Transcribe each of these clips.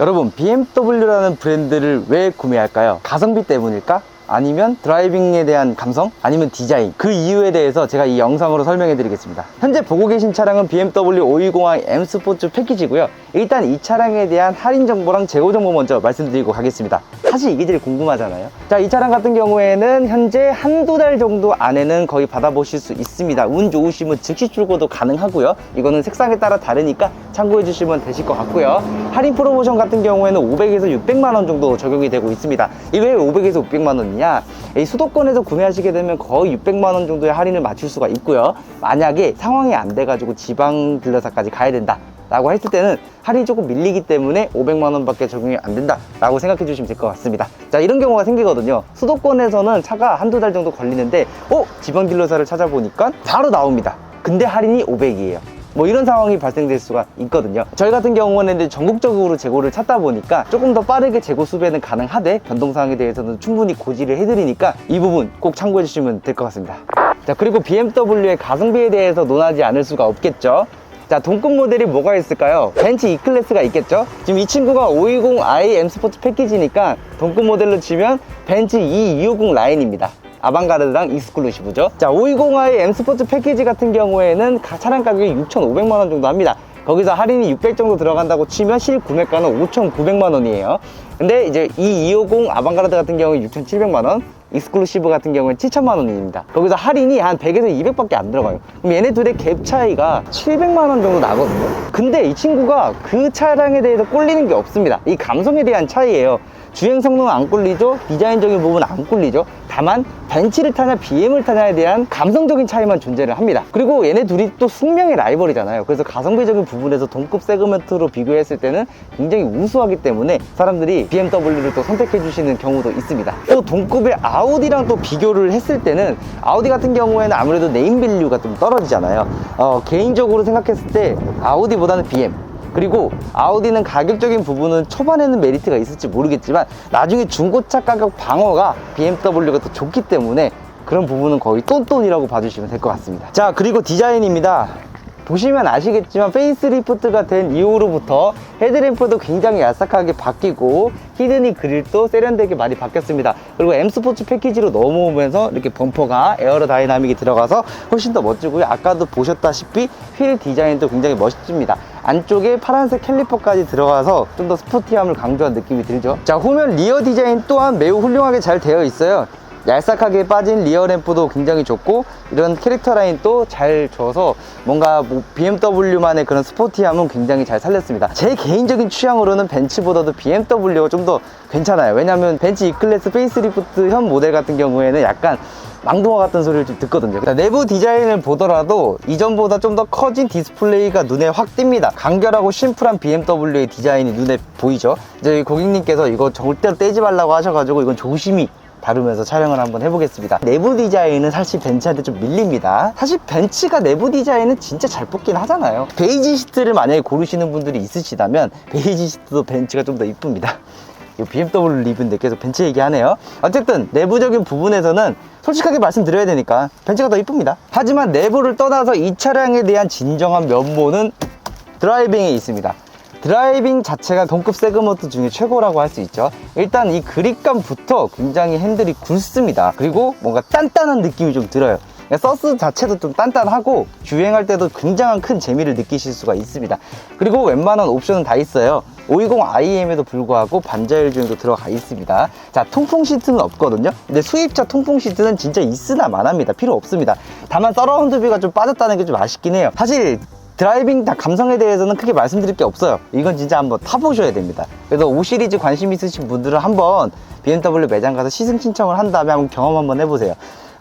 여러분 BMW라는 브랜드를 왜 구매할까요? 가성비 때문일까? 아니면 드라이빙에 대한 감성? 아니면 디자인? 그 이유에 대해서 제가 이 영상으로 설명해 드리겠습니다. 현재 보고 계신 차량은 BMW 520i M 스포츠 패키지고요. 일단 이 차량에 대한 할인 정보랑 재고 정보 먼저 말씀드리고 가겠습니다. 사실 이게 제일 궁금하잖아요. 자, 이 차량 같은 경우에는 현재 한두 달 정도 안에는 거의 받아보실 수 있습니다. 운 좋으시면 즉시 출고도 가능하고요. 이거는 색상에 따라 다르니까 참고해 주시면 되실 것 같고요. 할인 프로모션 같은 경우에는 500에서 600만 원 정도 적용이 되고 있습니다. 이왜 500에서 600만 원 이냐? 이 수도권에서 구매하시게 되면 거의 600만 원 정도의 할인을 맞출 수가 있고요. 만약에 상황이 안 돼가지고 지방 딜러사까지 가야 된다. 라고 했을 때는 할인이 조금 밀리기 때문에 500만 원 밖에 적용이 안 된다 라고 생각해 주시면 될 것 같습니다 자 이런 경우가 생기거든요 수도권에서는 차가 한두 달 정도 걸리는데 어? 지방 딜러사를 찾아보니까 바로 나옵니다 근데 할인이 500이에요 뭐 이런 상황이 발생될 수가 있거든요 저희 같은 경우는 이제 전국적으로 재고를 찾다 보니까 조금 더 빠르게 재고 수배는 가능하되 변동 사항에 대해서는 충분히 고지를 해드리니까 이 부분 꼭 참고해 주시면 될 것 같습니다 자 그리고 BMW의 가성비에 대해서 논하지 않을 수가 없겠죠 자 동급 모델이 뭐가 있을까요? 벤츠 E클래스가 있겠죠? 지금 이 친구가 520i M 스포츠 패키지니까 동급 모델로 치면 벤츠 E250 라인입니다 아방가르드랑 익스클루시브죠 자 520i M 스포츠 패키지 같은 경우에는 가- 차량 가격이 6,500만 원 정도 합니다 거기서 할인이 600 정도 들어간다고 치면 실 구매가는 5,900만 원이에요 근데 이제 이 250 아방가르드 같은 경우는 6,700만 원 익스클루시브 같은 경우는 7천만 원입니다. 거기서 할인이 한 100에서 200밖에 안 들어가요. 그럼 얘네 둘의 갭 차이가 700만 원 정도 나거든요. 근데 이 친구가 그 차량에 대해서 꼴리는 게 없습니다. 이 감성에 대한 차이예요. 주행 성능은 안 꿀리죠? 디자인적인 부분은 안 꿀리죠? 다만 벤츠를 타냐 BM을 타냐에 대한 감성적인 차이만 존재를 합니다. 그리고 얘네 둘이 또 숙명의 라이벌이잖아요. 그래서 가성비적인 부분에서 동급 세그먼트로 비교했을 때는 굉장히 우수하기 때문에 사람들이 BMW를 또 선택해 주시는 경우도 있습니다. 또 동급의 아우디랑 또 비교를 했을 때는 아우디 같은 경우에는 아무래도 네임밸류가 좀 떨어지잖아요. 어, 개인적으로 생각했을 때 아우디보다는 BM 그리고 아우디는 가격적인 부분은 초반에는 메리트가 있을지 모르겠지만 나중에 중고차 가격 방어가 BMW가 더 좋기 때문에 그런 부분은 거의 똔똔이라고 봐주시면 될 것 같습니다. 자 그리고 디자인입니다 보시면 아시겠지만 페이스리프트가 된 이후로부터 헤드램프도 굉장히 얄싹하게 바뀌고 히드니 그릴도 세련되게 많이 바뀌었습니다. 그리고 M 스포츠 패키지로 넘어오면서 이렇게 범퍼가 에어로 다이나믹이 들어가서 훨씬 더 멋지고요. 아까도 보셨다시피 휠 디자인도 굉장히 멋집니다. 안쪽에 파란색 캘리퍼까지 들어가서 좀 더 스포티함을 강조한 느낌이 들죠. 자 후면 리어 디자인 또한 매우 훌륭하게 잘 되어 있어요 얄싹하게 빠진 리어 램프도 굉장히 좋고 이런 캐릭터 라인도 잘 줘서 뭔가 뭐 BMW만의 그런 스포티함은 굉장히 잘 살렸습니다. 제 개인적인 취향으로는 벤츠보다도 BMW가 좀 더 괜찮아요. 왜냐면 벤츠 E클래스 페이스리프트 현 모델 같은 경우에는 약간 망동화 같은 소리를 좀 듣거든요. 자, 내부 디자인을 보더라도 이전보다 좀 더 커진 디스플레이가 눈에 확 띕니다. 간결하고 심플한 BMW의 디자인이 눈에 보이죠? 이제 고객님께서 이거 절대로 떼지 말라고 하셔가지고 이건 조심히 다루면서 촬영을 한번 해보겠습니다. 내부 디자인은 사실 벤츠한테 좀 밀립니다. 사실 벤츠가 내부 디자인은 진짜 잘 뽑긴 하잖아요. 베이지 시트를 만약에 고르시는 분들이 있으시다면 베이지 시트도 벤츠가 좀 더 이쁩니다. BMW 리뷰인데 계속 벤츠 얘기하네요. 어쨌든 내부적인 부분에서는 솔직하게 말씀드려야 되니까 벤츠가 더 이쁩니다. 하지만 내부를 떠나서 이 차량에 대한 진정한 면모는 드라이빙에 있습니다 드라이빙 자체가 동급 세그먼트 중에 최고라고 할 수 있죠. 일단 이 그립감부터 굉장히 핸들이 굵습니다. 그리고 뭔가 단단한 느낌이 좀 들어요. 서스 자체도 좀 단단하고 주행할 때도 굉장한 큰 재미를 느끼실 수가 있습니다. 그리고 웬만한 옵션은 다 있어요. 520iM에도 불구하고 반자율 주행도 들어가 있습니다. 자 통풍 시트는 없거든요. 근데 수입차 통풍 시트는 진짜 있으나 마나입니다. 필요 없습니다. 다만 서라운드 뷰가 좀 빠졌다는 게 좀 아쉽긴 해요. 사실 드라이빙 다 감성에 대해서는 크게 말씀드릴 게 없어요. 이건 진짜 한번 타보셔야 됩니다. 그래서 5 시리즈 관심 있으신 분들은 한번 BMW 매장 가서 시승 신청을 한 다음에 한번 경험 한번 해보세요.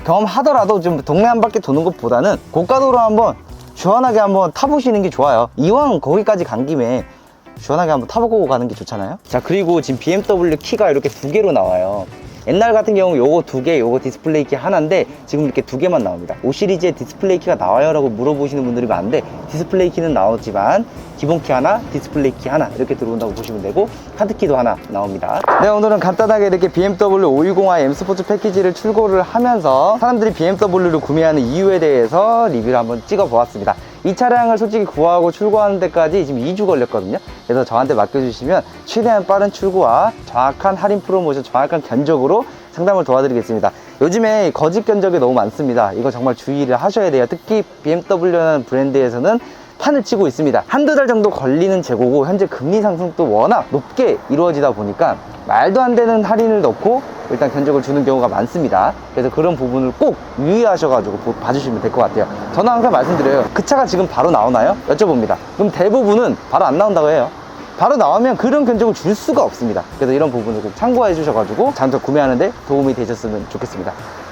경험하더라도 좀 동네 한 바퀴 도는 것보다는 고가도로 한번 시원하게 한번 타보시는 게 좋아요. 이왕 거기까지 간 김에 시원하게 한번 타보고 가는 게 좋잖아요. 자 그리고 지금 BMW 키가 이렇게 두 개로 나와요 옛날 같은 경우 요거 두 개, 요거 디스플레이 키 하나인데 지금 이렇게 두 개만 나옵니다. 5 시리즈에 디스플레이 키가 나와요? 라고 물어보시는 분들이 많은데 디스플레이 키는 나오지만 기본 키 하나, 디스플레이 키 하나 이렇게 들어온다고 보시면 되고 카드키도 하나 나옵니다. 네, 오늘은 간단하게 이렇게 BMW 520i M 스포츠 패키지를 출고를 하면서 사람들이 BMW를 구매하는 이유에 대해서 리뷰를 한번 찍어 보았습니다. 이 차량을 솔직히 구하고 출고하는 데까지 지금 2주 걸렸거든요. 그래서 저한테 맡겨주시면 최대한 빠른 출고와 정확한 할인 프로모션, 정확한 견적으로 상담을 도와드리겠습니다. 요즘에 거짓 견적이 너무 많습니다. 이거 정말 주의를 하셔야 돼요. 특히 BMW라는 브랜드에서는 판을 치고 있습니다. 한두 달 정도 걸리는 재고고 현재 금리 상승도 워낙 높게 이루어지다 보니까 말도 안 되는 할인을 넣고 일단 견적을 주는 경우가 많습니다. 그래서 그런 부분을 꼭 유의하셔가지고 보- 봐주시면 될 것 같아요. 저는 항상 말씀드려요. 그 차가 지금 바로 나오나요? 여쭤봅니다. 그럼 대부분은 바로 안 나온다고 해요. 바로 나오면 그런 견적을 줄 수가 없습니다. 그래서 이런 부분을 꼭 참고해 주셔가지고 장터 구매하는데 도움이 되셨으면 좋겠습니다.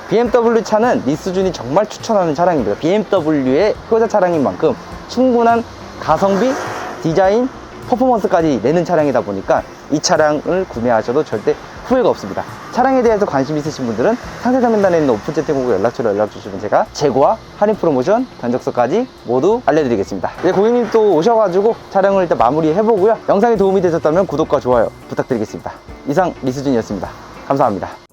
BMW 차는 리스준이 정말 추천하는 차량입니다. BMW의 효자 차량인 만큼 충분한 가성비, 디자인, 퍼포먼스까지 내는 차량이다 보니까 이 차량을 구매하셔도 절대 후회가 없습니다. 차량에 대해서 관심 있으신 분들은 상세 상담단에 있는 오픈 채팅하고 연락처로 연락 주시면 제가 재고와 할인 프로모션, 견적서까지 모두 알려드리겠습니다. 네, 고객님 또 오셔가지고 촬영을 일단 마무리해 보고요. 영상이 도움이 되셨다면 구독과 좋아요 부탁드리겠습니다. 이상 리스준이었습니다. 감사합니다.